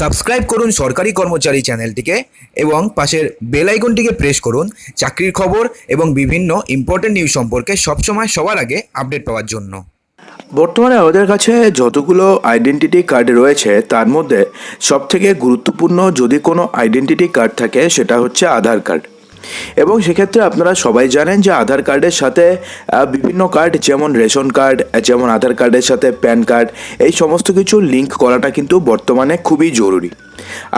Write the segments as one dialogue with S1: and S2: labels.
S1: Subscribe করুন সরকারি কর্মচারী চ্যানেলটিকে এবং পাশের বেল আইকনটিকে প্রেস করুন চাকরির খবর এবং বিভিন্ন ইম্পর্টেন্ট নিউজ সম্পর্কে সবসময় সবার আগে আপডেট পাওয়ার জন্য।
S2: বর্তমানে আমাদের কাছে যতগুলো আইডেন্টিটি কার্ড রয়েছে, তার মধ্যে সবথেকে গুরুত্বপূর্ণ যদি কোনো আইডেন্টিটি কার্ড থাকে, সেটা হচ্ছে আধার কার্ড এবং সেক্ষেত্রে আপনারা সবাই জানেন যে আধার কার্ডের সাথে বিভিন্ন কার্ড, যেমন রেশন কার্ড যেমন আধার কার্ডের সাথে প্যান কার্ড, এই সমস্ত কিছু লিঙ্ক করাটা কিন্তু বর্তমানে খুবই জরুরি।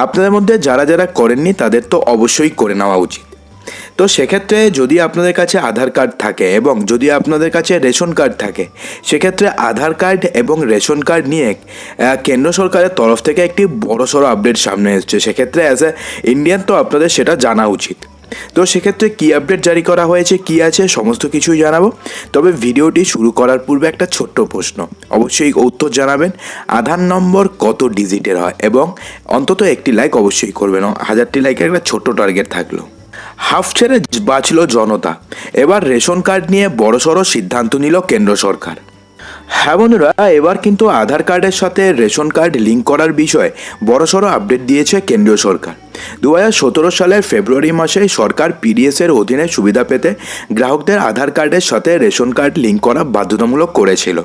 S2: আপনাদের মধ্যে যারা যারা করেননি, তাদের তো অবশ্যই করে নেওয়া উচিত। তো সেক্ষেত্রে যদি আপনাদের কাছে আধার কার্ড থাকে এবং যদি আপনাদের কাছে রেশন কার্ড থাকে, সেক্ষেত্রে আধার কার্ড এবং রেশন কার্ড নিয়ে কেন্দ্র সরকারের তরফ থেকে একটি বড়সড় আপডেট সামনে এসছে। সেক্ষেত্রে অ্যাজ এ ইন্ডিয়ান তো আপনাদের সেটা জানা উচিত। তো সেক্ষেত্রে কী আপডেট জারি করা হয়েছে, কী আছে, সমস্ত কিছুই জানাব। তবে ভিডিওটি শুরু করার পূর্বে একটা ছোট্ট প্রশ্ন। অবশ্যই উত্তর জানাবেন, আধার নম্বর কত ডিজিটের হয় এবং অন্তত একটি লাইক অবশ্যই করবেন। হাজারটি লাইকের একটা ছোট্ট টার্গেট থাকল। হাফ ছেড়ে বাঁচল জনতা। এবার রেশন কার্ড নিয়ে বড়সড় সিদ্ধান্ত নিল কেন্দ্র সরকার। হ্যাঁ বন্ধুরা, এবার কিন্তু আধার কার্ডের সাথে রেশন কার্ড লিঙ্ক করার বিষয়ে বড়সড় আপডেট দিয়েছে কেন্দ্রীয় সরকার। দু সতেরো সালের ফেব্রুয়ারি মাসে সরকার পিডিএস এর অধীনে সুবিধা পেতে গ্রাহকদের আধার কার্ডের সাথে রেশন কার্ড লিঙ্ক করা বাধ্যতামূলক করেছিল।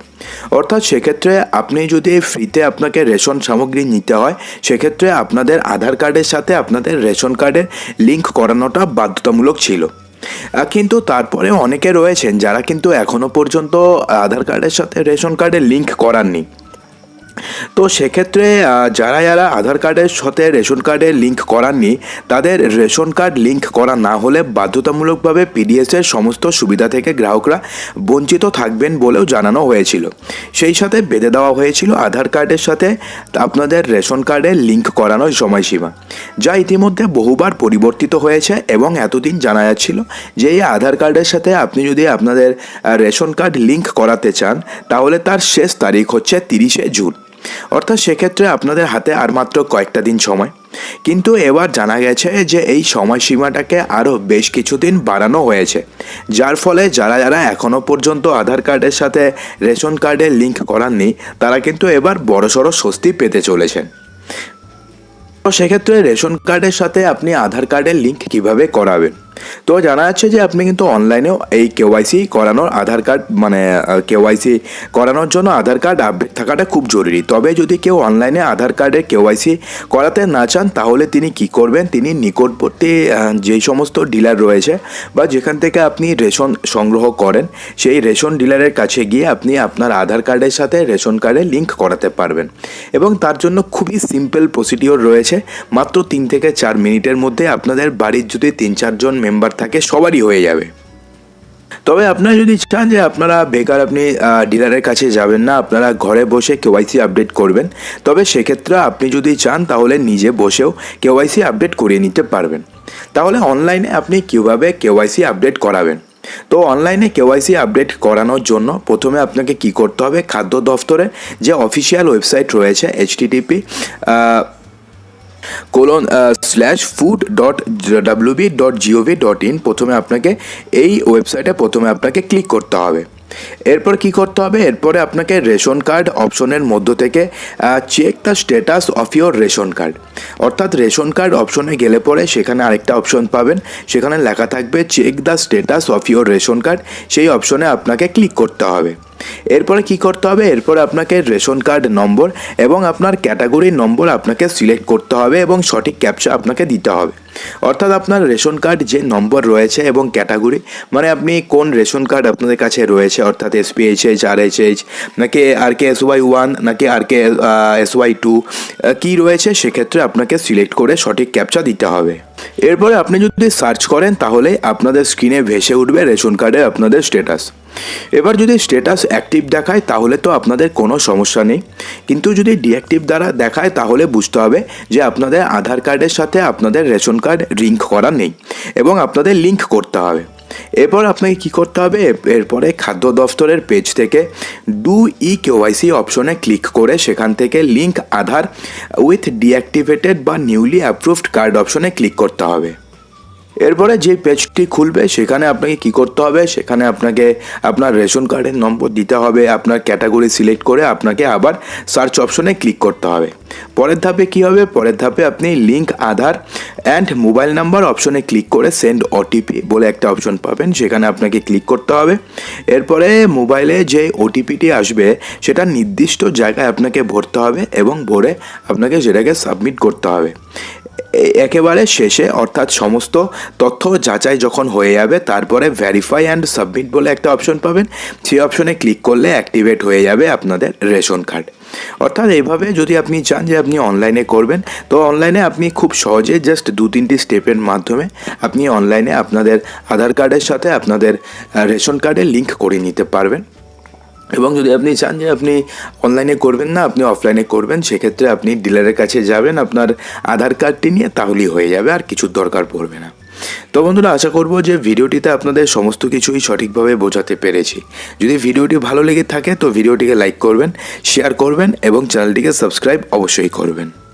S2: অর্থাৎ সেক্ষেত্রে আপনি যদি ফ্রিতে আপনাকে রেশন সামগ্রী নিতে হয়, সেক্ষেত্রে আপনাদের আধার কার্ডের সাথে আপনাদের রেশন কার্ডের লিঙ্ক করানোটা বাধ্যতামূলক ছিল। কিন্তু তারপরে অনেকে রয়েছেন যারা কিন্তু এখনও পর্যন্ত আধার কার্ডের সাথে রেশন কার্ডে লিঙ্ক করাননি। তো সেক্ষেত্রে যারা যারা আধার কার্ডের সাথে রেশন কার্ডের লিঙ্ক করাননি, তাদের রেশন কার্ড লিঙ্ক করা না হলে বাধ্যতামূলকভাবে পিডিএসের সমস্ত সুবিধা থেকে গ্রাহকরা বঞ্চিত থাকবেন বলেও জানানো হয়েছিল। সেই সাথে বেঁধে দেওয়া হয়েছিল আধার কার্ডের সাথে আপনাদের রেশন কার্ডের লিঙ্ক করানোর সময়সীমা, যা ইতিমধ্যে বহুবার পরিবর্তিত হয়েছে এবং এতদিন জানা যাচ্ছিল যে এই আধার কার্ডের সাথে আপনি যদি আপনাদের রেশন কার্ড লিঙ্ক করাতে চান, তাহলে তার শেষ তারিখ হচ্ছে তিরিশে জুন। অর্থাৎ সেক্ষেত্রে আপনাদের হাতে আর মাত্র কয়েকটা দিন সময়। কিন্তু এবার জানা গেছে যে এই সময়সীমাটাকে আরও বেশ কিছুদিন বাড়ানো হয়েছে। যার ফলে যারা যারা এখনও পর্যন্ত আধার কার্ডের সাথে রেশন কার্ডের লিঙ্ক করাননি, তারা কিন্তু এবার বড়সড় স্বস্তি পেতে চলেছেন। তো সেক্ষেত্রে রেশন কার্ডের সাথে আপনি আধার কার্ডের লিঙ্ক কীভাবে করাবেন? তো জানা যাচ্ছে যে আপনি কিন্তু অনলাইনেও এই কেওয়াইসি করানোর আধার কার্ড মানে কেওয়াইসি করানোর জন্য আধার কার্ড আপডেট থাকাটা খুব জরুরি। তবে যদি কেউ অনলাইনে আধার কার্ডের কেওয়াইসি করাতে না চান, তাহলে তিনি কি করবেন? তিনি নিকটবর্তী যেই সমস্ত ডিলার রয়েছে বা যেখান থেকে আপনি রেশন সংগ্রহ করেন, সেই রেশন ডিলারের কাছে গিয়ে আপনি আপনার আধার কার্ডের সাথে রেশন কার্ডে লিঙ্ক করাতে পারবেন। এবং তার জন্য খুবই সিম্পল প্রসিডিওর রয়েছে। মাত্র তিন থেকে চার মিনিটের মধ্যে আপনাদের বাড়ির যদি তিন চারজন মেম্বার থাকে, সবারই হয়ে যাবে। তবে আপনারা যদি চান যে আপনারা বেকার আপনি ডিলারের কাছে যাবেন না, আপনারা ঘরে বসে কেওয়াইসি আপডেট করবেন। তবে সেক্ষেত্রে আপনি যদি চান, তাহলে নিজে বসেও কেওয়াইসি আপডেট করিয়ে নিতে পারবেন। তাহলে অনলাইনে আপনি কীভাবে কেওয়াইসি আপডেট করাবেন? তো অনলাইনে কেওয়াইসি আপডেট করানোর জন্য প্রথমে আপনাকে কি করতে হবে? খাদ্য দফতরের যে অফিসিয়াল ওয়েবসাইট রয়েছে HTTP colon slash food dot WB dot GOV dot in প্রথমে আপনাকে এই ওয়েবসাইটে প্রথমে আপনাকে ক্লিক করতে হবে। এরপর কি করতে হবে? এরপরে আপনাকে রেশন কার্ড অপশনের মধ্য থেকে check the status of your ration card অর্থাৎ রেশন কার্ড অপশনে গেলে পরে সেখানে আরেকটা অপশন পাবেন। সেখানে লেখা থাকবে check the status of your ration card সেই অপশনে আপনাকে ক্লিক করতে হবে। এরপরে কি করতে হবে? এরপরে আপনাকে রেশন কার্ড নম্বর এবং আপনার ক্যাটাগরির নম্বর আপনাকে সিলেক্ট করতে হবে এবং সঠিক ক্যাপচা আপনাকে দিতে হবে। অর্থাৎ আপনার রেশন কার্ড যে নম্বর রয়েছে এবং ক্যাটাগরি মানে আপনি কোন রেশন কার্ড আপনাদের কাছে রয়েছে, অর্থাৎ এসপিএইচএইচ আর এইচ এইচ নাকি R K S Y one নাকি R K S Y two কী রয়েছে সেক্ষেত্রে আপনাকে সিলেক্ট করে সঠিক ক্যাপচা দিতে হবে। এরপরে আপনি যদি সার্চ করেন তাহলে আপনাদের স্ক্রিনে ভেসে উঠবে রেশন কার্ডের আপনাদের স্ট্যাটাস এবার যদি স্ট্যাটাস অ্যাক্টিভ দেখায়, তাহলে তো আপনাদের কোনো সমস্যা নেই। কিন্তু যদি ডিঅ্যাক্টিভ দ্বারা দেখায়, তাহলে বুঝতে হবে যে আপনাদের আধার কার্ডের সাথে আপনাদের রেশন কার্ড লিঙ্ক করা নেই এবং আপনাদের লিঙ্ক করতে হবে। এরপর আপনাকে কী করতে হবে? এরপরে খাদ্য দফতরের পেজ থেকে ডু ই কেওয়াইসি অপশনে ক্লিক করে সেখান থেকে লিঙ্ক আধার উইথ ডিঅ্যাক্টিভেটেড বা নিউলি অ্যাপ্রুভড কার্ড অপশনে ক্লিক করতে হবে। এরপরে যে পেজটি খুলবে, সেখানে আপনাকে কি করতে হবে? সেখানে আপনাকে আপনার রেশন কার্ডের নম্বর দিতে হবে, আপনার ক্যাটাগরি সিলেক্ট করে আপনাকে আবার সার্চ অপশনে ক্লিক করতে হবে। পরের ধাপে কি হবে? পরের ধাপে আপনি link Aadhaar and mobile number অপশনে ক্লিক করে সেন্ড ওটিপি বলে একটা অপশন পাবেন, সেখানে আপনাকে ক্লিক করতে হবে। এরপরে মোবাইলে যে ওটিপিটি আসবে, সেটা নির্দিষ্ট জায়গায় আপনাকে ভরতে হবে এবং ভরে আপনাকে সেটাকে সাবমিট করতে হবে। একেবারে শেষে, অর্থাৎ সমস্ত তথ্য যাচাই যখন হয়ে যাবে, তারপরে ভেরিফাই অ্যান্ড সাবমিট বলে একটা অপশন পাবেন। সেই অপশনে ক্লিক করলে অ্যাক্টিভেট হয়ে যাবে আপনাদের রেশন কার্ড অর্থাৎ এইভাবে যদি আপনি চান যে আপনি অনলাইনে করবেন, তো অনলাইনে আপনি খুব সহজে জাস্ট দু তিনটি স্টেপের মাধ্যমে আপনি অনলাইনে আপনাদের আধার কার্ডের সাথে আপনাদের রেশন কার্ডের লিঙ্ক করে নিতে পারবেন। এবং যদি আপনি চান যে আপনি অনলাইনে করবেন না, আপনি অফলাইনে করবেন, সেক্ষেত্রে আপনি ডিলারের কাছে যাবেন, আপনার আধার কার্ডটি নিয়ে, তাহলেই হয়ে যাবে, আর কিছুর দরকার পড়বে না। তো বন্ধুরা, আশা করব যে ভিডিওটিতে আপনাদের সমস্ত কিছুই সঠিকভাবে বোঝাতে পেরেছি। যদি ভিডিওটি ভালো লেগে থাকে, তো ভিডিওটিকে লাইক করবেন শেয়ার করবেন, এবং চ্যানেলটিকে সাবস্ক্রাইব অবশ্যই করবেন।